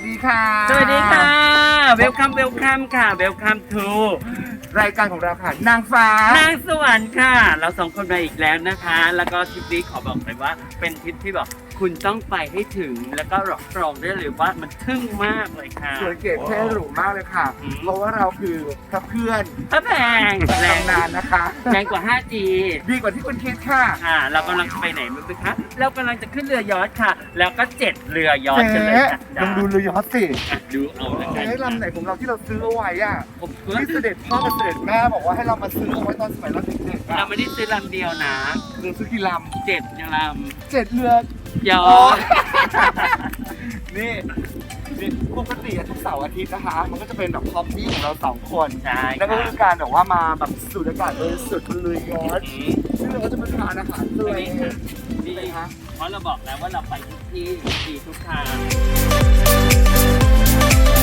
สดีค่ะ สวัสดีค่ะ เวลคัมเวลคัมค่ะ เวลคัมทูรายการของเราค่ะนางฟ้า นางสวรรค์ค่ะ เราสองคนมาอีกแล้วนะคะ แล้วก็ทริปนี้ขอบอกเลยว่าเป็นทริปที่บอก คุณต้องไปให้ถึงแล้วก็รับรองได้เลยว่ามันทึ่งมากเลยค่ะ สวยเก๋เท่หรูมากเลยค่ะ อืม เพราะว่าเราคือพระเพื่อนพระแพงแรงตำนานนะคะ แรงกว่า 5G ดีกว่าที่คุณคิดค่ะค่ะเรากำลังจะไปไหนมั้งคะเรากำลังจะขึ้นเรือยอชต์ค่ะ แล้วก็เจ็ดเรือยอชต์กันเลยเจ๊ค่ะลองดูเรือยอชต์สิอะดูเอาแล้วกันเจ๊ลำไหนของเราที่เราซื้อเอาไว้อะผมเพื่อที่เสด็จพ่อกับเสด็จแม่บอกว่าให้เรามาซื้อเอาไว้ตอนสมัยเราเด็กๆเราอะไม่ได้ซื้อลำเดียวนะ เรือซื้อกี่ลเจ็ดลำเจ็ดเรือำยอชต์นี่นี่ปกติอะทุกเสาร์อาทิตย์นะคะ มันก็จะเป็นแบบฮอบบี้ของเราสองคนใช่นั่นก็ค่ะคือการแบบว่ามาแบบสูดอากาศบริสุทธิ์บนเรือยอชต์อืมซึ่งเราก็จะมาทานอาหารทะเลดีค่ะดีนะคะเพราะเราบอกแล้วว่าเราไปทุกที่ดีทุกทาง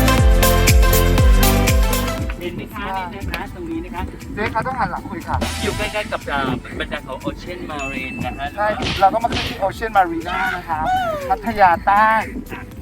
เห็นไหมคะนี่นะคะตรงนี้นะคะเจ๊คะต้องหันหลังคุยค่ะ อยู่ใกล้ๆกับอ่าบรรดาของโอเชียนมารีนนะคะใช่ เราก็มาขึ้นที่โอเชียนมารีนานะคะพัทยาใต้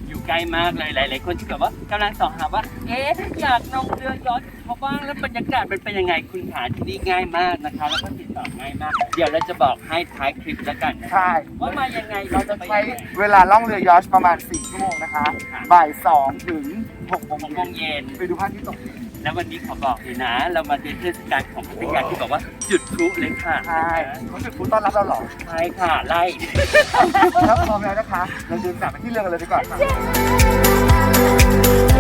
อยู่ใกล้มากเลยหลาย ๆ คนที่แบบว่ากำลังส่องหาว่า เอ๊ะอยากลงเรือยอชต์เขาบ้างแล้วบรรยากาศมันเป็นยังไงคุณหาที่นี่ง่ายมากนะคะ แล้วก็ติดต่อง่ายมาก เดี๋ยวเราจะบอกให้ท้ายคลิปแล้วกันนะใช่ ว่ามายังไงเราจะไปใช้ยังไง เวลาล่องเรือ ยอชต์ประมาณ4ชั่วโมงนะคะค่ะบ่าย2ถึง 6โมงหกโมเย็งนเย็น ไปดูพระอาทิตย์ตกดินแล้ววันนี้ขอบอกเลยนะ เรามาในเทศกาลของพัทยาที่บอกว่าจุดพลุเลยค่ะใช่เขาจุดพลุต้อนรับเราเหรอ ใช่ค่ะ ไล่ถ้าพร้อมแล้วนะคะ เราเดินกลับไปที่เรือกันเลยดีกว่าค่ะ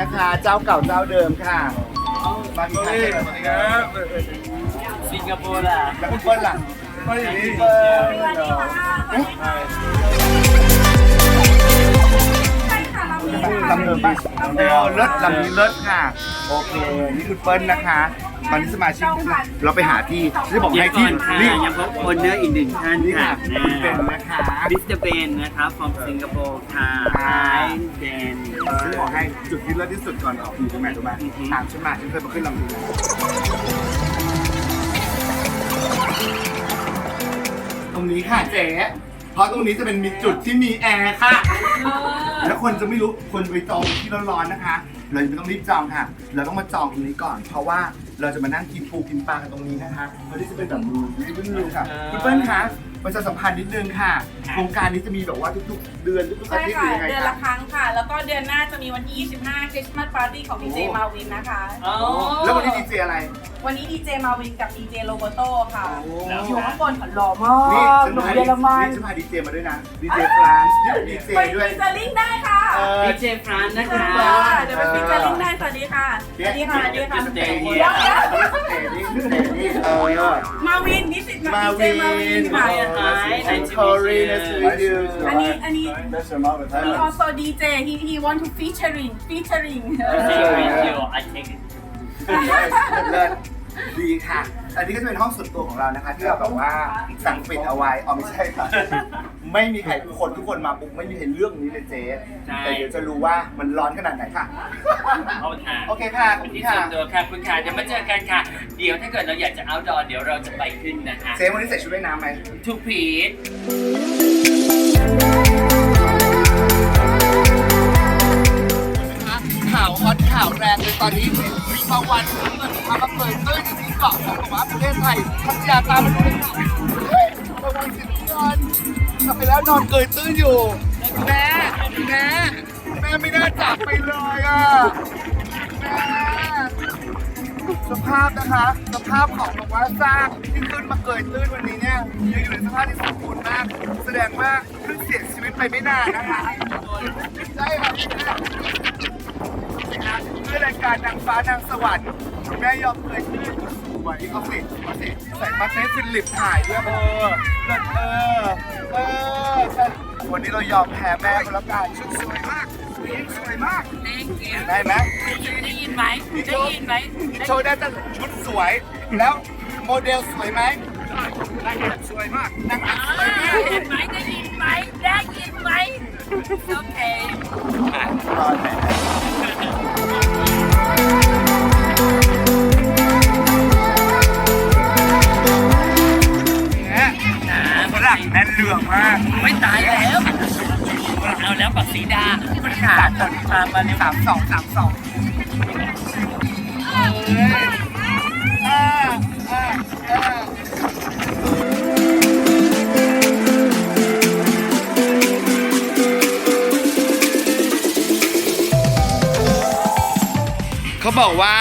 นนะคะ เจ้าเก่าเจ้าเดิมค่ะมาที่ไหนสวัสดีครับสิงคโปร์ล่ะแล้วคุณเปิ้ลล่ะเปิ้ลอยู่นี่เปิ้ลลำเดิมป่ะเออเลิศลำนี้เลิศค่ะ โอเค นี่คุณเปิ้ลนะคะ ตอนนี้สมาชิกเราไปหาที่จะบอกเดี๋ยให้วก่ที่อนค่ะนี่ยังพบคนเนอร์อีกหนึ่งท่านนี่ค่ะค่ะคุณเบนนะคะมิสเตอร์เบนนะคะ from สิงคโปร์ค่ะค่ะ Hi Ben ซึ่งบอกให้จุดที่เลิศที่สุดก่อนออกอยู่ตรงไหนรู้ไหมอือฮึตามฉันมาฉันเคยมาขึ้นลำนี้ตรงนี้ค่ะเจ๊เพราะตรงนี้จะเป็นมีจุดที่มีแอร์ค่ะ แล้วคนจะไม่รู้คนไปจองที่ร้อนๆนะคะ เราไม่ต้องรีบจองค่ะ เราต้องมาจองตรงนี้ก่อน เพราะว่าเราจะมานั่งกินปูกินปลากันตรงนี้นะคะเพราะที่จะเป็นแบบมือวิววิวค่ะคุณเปิ้ลคะ ประชาสัมพันธ์นิดนึงค่ะ โครงการนี้จะมีแบบว่าทุกๆ เดือนทุกๆอาใช่ทิตย์หค่ะรือยังไงเดือนคะละครั้งค่ะ แล้วก็เดือนหน้าจะมีวันที่ 25 คริสต์มาสปาร์ตี้ของดีเจโอ้ มาวินนะคะ อ๋อ แล้ววันนี้ดีเจอะไร วันนี้ดีเจมาวินกับดีเจโรเบโตค่ะ โอ้ อยู่ข้างบนค่ะหล่อมานี่กฉันหนุ่มพาเยอรมันนี่ฉันพาดีเจมาด้วยนะ ดีเจฟรานซ์นี่ดีเจไปด้วย ฟีเจอริ่งได้ค่ะเออ ดีเจฟรานนะคะค่ะเดี๋ยวไปฟีเจอริ่งได้สวัสดีค่ะ สวัสดีค่ะสวัสดีค่ะเดี๋ยวเดี๋ยวเดี๋ยวเตะนี่เตะนี่เออ มาวินนิสิตมามาดีวิเจมาวินนค่ะ I'm Corey nice to meet you อันนี้อันนี้ That's your mother. he also DJ he he want to featuring featuring เดี๋ยว I take it เลิศ ดีค่ะ อันนี้ก็จะเป็นห้องส่วนตัวของเรานะคะที่เราแบบว่าสั่งปิดเอาไว้อ๋อไม่ใช่ค่ะ ไม่มีใครทุกคนทุกคนมาปุ๊บไม่มีใครเรื่องนี้เลยเจ๊ใช่ แต่เดี๋ยวจะรู้ว่ามันร้อนขนาดไหนค่ะ เอาค่ะโอเคค่ะขอบเป็นคุณที่ค่ะ ส่วนตัวค่ะคุณค่ะเดี๋ยวมาเจอกันค่ะ เดี๋ยวถ้าเกิดเราอยากจะ outdoor เดี๋ยวเราจะไปขึ้นนะคะเจ๊วันนี้ใส่ชุดว่ายน้ำไหม ทุกพีท ไทยพัทยาตามมาดูเฮ้ยระวังสิเงินกลับไปแล้วนอนเกยตื้นอยู่แม่แม่แม่ไม่น่าจากไปเลยอะแม่สภาพนะคะ สภาพของแบบว่าซากที่ขึ้นมาเกยตื้นวันนี้เนี่ยยังอยู่ในสภาพที่สมบูรณ์มาก แสดงว่าเพิ่งเสียชีวิตไปไม่นานนะคะใช่ค่ะด้วยรายการนางฟ้านางสวรรค์ ม่ยอมเคยชื่สวยเอาสิเอาสิใส่มาเต้ฟิลิปถ่ายด้วยเออเลิศเออเออใช่วันนี้เรายอมแพ้แม่คนละกันชุดสวยมากสวยผู้หญิงสวยมากได้ไหมได้ยินไหมได้ยินไหมโชว์ได้แต่ชุดสวยแล้วโมเดลสวยไหมสวยมากนางแบบสวยมากได้ยินไหมได้ยินไหมได้ยินไหมโอเคตอนไหน ไม่ตายแล้วเอาแล้วปักสีดามันขาดตอนตามมาเร็วสามสองสามสองเอ้ยอ่าอ่าอ่าเขาบอกว่า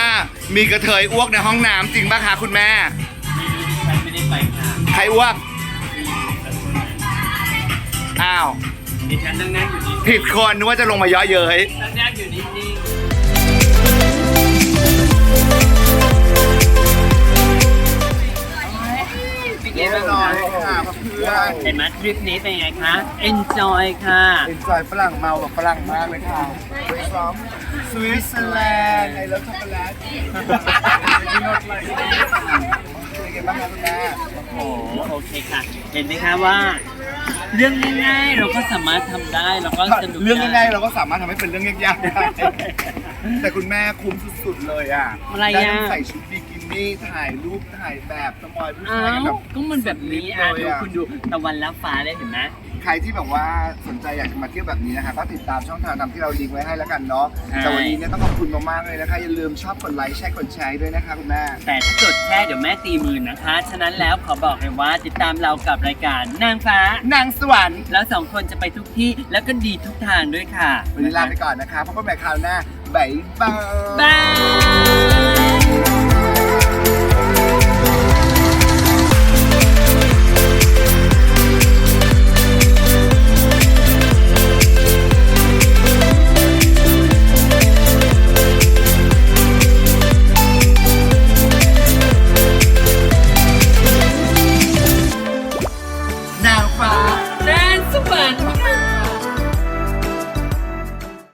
มีกระเทยอ้วกในห้องน้ำจริงป่ะคะคุณแม่ฉันไม่ได้ไปค่ะ ใครอ้วก อ้าวดิฉันนั่งนั่งอยู่นี่ผิดคนนึกว่าจะลงมาเยอะเย้ยนั่งนั่งอยู่นิ่งๆเป็นไงบ้างคะค่ะเพื่อนเห็นไหมทริปนี้เป็นไงคะ enjoy ค่ะเป็นจอยฝรั่งเมาแบบฝรั่งมากเลยค่ะไปซ้อมสวิตเซอร์แลนด์ไอเลิฟช็อกโกแลตเป็นไงบ้างคะคุณแม่โอ้โหโอเคค่ะ เห็นไหมคะว่า เรื่องง่ายๆเราก็สามารถทำได้แล้วก็สนุกเรื่องได้ง่ายๆเราก็สามารถทำให้เป็นเรื่องยากๆได้แต่คุณแม่คุ้มสุดๆเลยอะอะไรได้อะทั้งใส่ชุดบิกินี่ถ่ายรูปถ่ายแบบสมอยผู้อ้าชายกันวแบบก็มันแบบนี้อะเลยดูอะคุณดูตะวันรับฟ้าเลยเห็นไหม ใครที่แบบว่าสนใจอยากจะมาเที่ยวแบบนี้นะคะก็ติดตามช่องทางตามที่เราลิงก์ไว้ให้แล้วกันเนาะใช่ แต่วันนี้เนี่ยต้องขอบคุณมากๆเลยนะคะ อย่าลืมชอบกดไลค์แชร์กดแชร์ด้วยนะคะคุณแม่ แต่ถ้ากดแช่เดี๋ยวแม่ตีมือนะคะ ฉะนั้นแล้วขอบอกเลยว่าติดตามเรากับรายการนางฟ้า นางสวรรค์แล้วสองคนจะไปทุกที่แล้วก็ดีทุกทางด้วยค่ะวันนี้ลาไปก่อนนะคะพบกันใหม่คราวหน้าบ๊ายบาย บาย